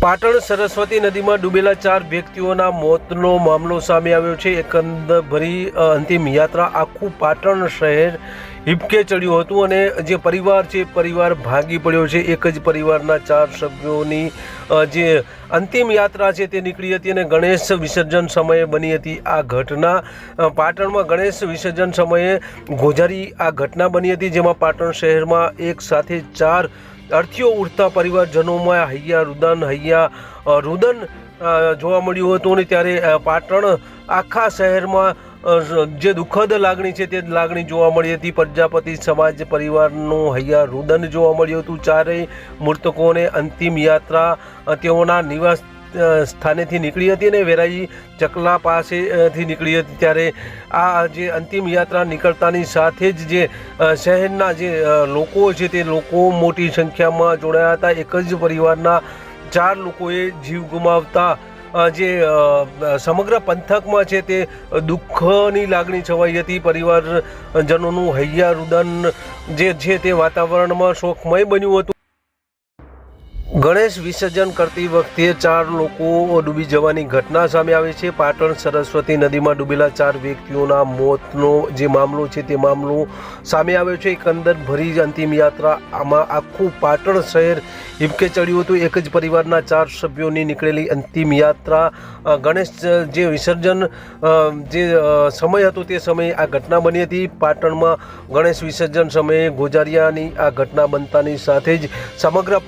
પાટણ સરસ્વતી નદીમાં ડૂબેલા ચાર વ્યક્તિઓના મોતનો મામલો સામે આવ્યો છે. એકંદરભરી અંતિમ યાત્રા આખું પાટણ શહેર હિપકે ચડ્યું હતું અને જે પરિવાર છે પરિવાર ભાગી પડ્યો છે. એક જ પરિવારના ચાર સભ્યોની જે અંતિમ યાત્રા છે તે નીકળી હતી અને ગણેશ વિસર્જન સમયે બની હતી આ ઘટના. પાટણમાં ગણેશ વિસર્જન સમયે ગોઝારી આ ઘટના બની હતી, જેમાં પાટણ શહેરમાં એક સાથે ચાર અર્થીઓ ઉઠતા પરિવારજનોમાં હૈયા રુદન હૈયા રુદન જોવા મળ્યું હતું અને ત્યારે પાટણ આખા શહેરમાં જે દુઃખદ લાગણી છે તે લાગણી જોવા મળી હતી. પ્રજાપતિ સમાજ પરિવારનું હૈયા રુદન જોવા મળ્યું હતું. ચારેય મૃતકોને અંતિમ યાત્રા, તેઓના નિવાસ સ્થાનેથી નીકળી હતી અને વેરાઈ ચકલા પાસેથી નીકળી હતી ત્યારે આ જે અંતિમ યાત્રા નીકળતાની સાથે જ જે શહેરના જે લોકો છે તે લોકો મોટી સંખ્યામાં જોડાયા હતા. એક જ પરિવારના ચાર લોકોએ જીવ ગુમાવતા જે સમગ્ર પંથકમાં છે તે દુઃખની લાગણી છવાઈ હતી. પરિવારજનોનું હૈયા રુદન જે છે તે વાતાવરણમાં શોકમય બન્યું હતું. ગણેશ વિસર્જન કરતી વખતે ચાર લોકો ડૂબી જવાની ઘટના સામે આવી છે. પાટણ સરસ્વતી નદીમાં ડૂબેલા ચાર વ્યક્તિઓના મોતનો જે મામલો છે તે મામલો સામે આવ્યો છે. એકંદર ભરી અંતિમ યાત્રા. આમાં આખું પાટણ શહેર હિમકે ચડ્યું હતું. એક જ પરિવારના ચાર સભ્યોની નીકળેલી અંતિમ યાત્રા. ગણેશ જે વિસર્જન જે સમય હતો તે સમયે આ ઘટના બની હતી. પાટણમાં ગણેશ વિસર્જન સમયે ગોજારિયાની આ ઘટના બનતાની સાથે જ સમગ્ર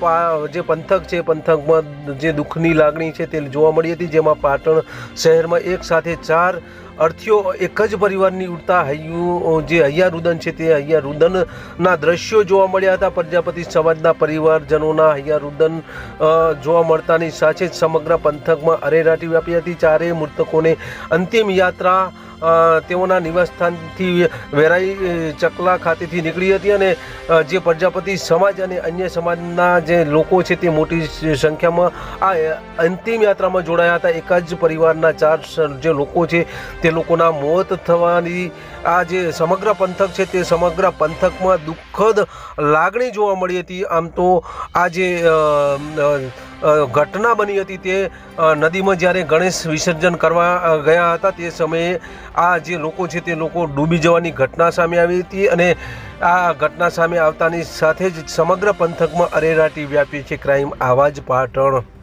જે પંથક છે, પંથકમાં જે દુઃખની લાગણી છે તે જોવા મળી હતી, જેમાં પાટણ શહેરમાં એક સાથે ચાર અર્થીઓ, એક જ પરિવારની ઉડતા હૈયું જે હૈયા રુદન છે તે હૈયા રુદનના દ્રશ્યો જોવા મળ્યા હતા. પ્રજાપતિ સમાજના પરિવારજનોના હૈયા રુદન જોવા મળતાની સાથે જ સમગ્ર પંથકમાં અરેરાટી વ્યાપી હતી. ચારેય મૃતકોને અંતિમ યાત્રા તેઓના નિવાસસ્થાનથી વેરાઈ ચકલા ખાતેથી નીકળી હતી અને જે પ્રજાપતિ સમાજ અને અન્ય સમાજના જે લોકો છે તે મોટી સંખ્યામાં આ અંતિમ યાત્રામાં જોડાયા હતા. એક જ પરિવારના ચાર જે લોકો છે તે લોકોના મોત થવાની આ જે સમગ્ર પંથક છે તે સમગ્ર પંથકમાં દુઃખદ લાગણી જોવા મળી હતી. આમ તો આ જે ઘટના બની હતી તે નદીમાં જ્યારે ગણેશ વિસર્જન કરવા ગયા હતા તે સમયે આ જે લોકો છે તે લોકો ડૂબી જવાની ઘટના સામે આવી હતી અને આ ઘટના સામે આવતાની સાથે જ સમગ્ર પંથકમાં અરેરાટી વ્યાપી છે. ક્રાઇમ આવા જ પાટણ.